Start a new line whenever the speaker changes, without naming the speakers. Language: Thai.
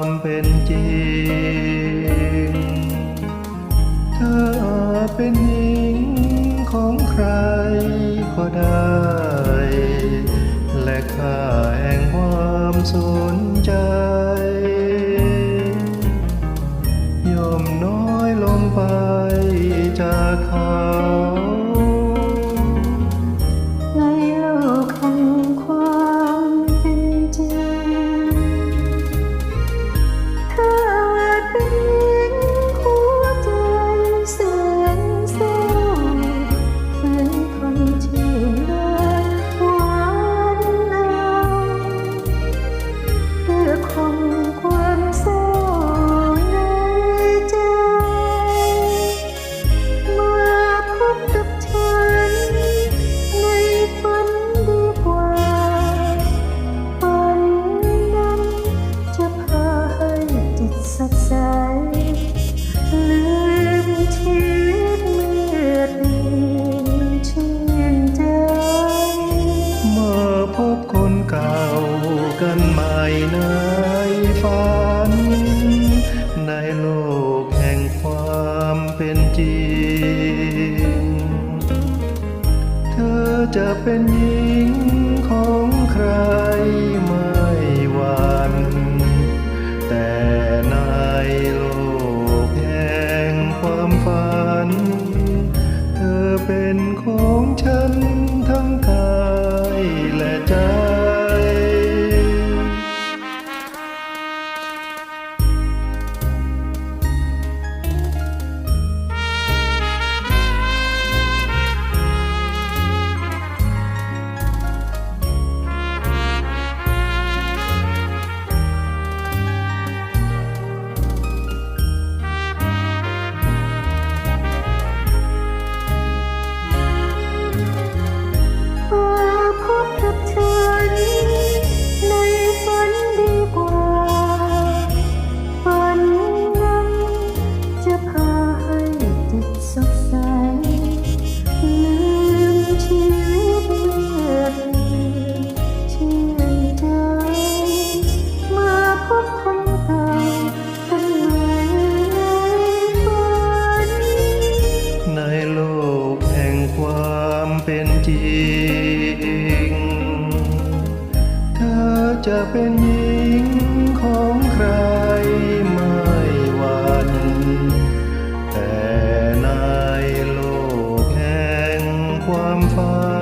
งเธออาจเธอเป็นหญิงของใครก็ได้ และค่าแห่งความสนใจ ยอมน้อยลงไปจากเขา
ใหม่ในฝัน ใน
โลกแห่งความเป็นจริง เธอจะเป็นหญิงของใครไม่หวันแต่ในโลกแห่งความฝัน เธอเป็นของฉัน
เป็
นจริง เธอจะเป็นหญิงของใครไม่หวันแต่ในโลกแห่งความฝัน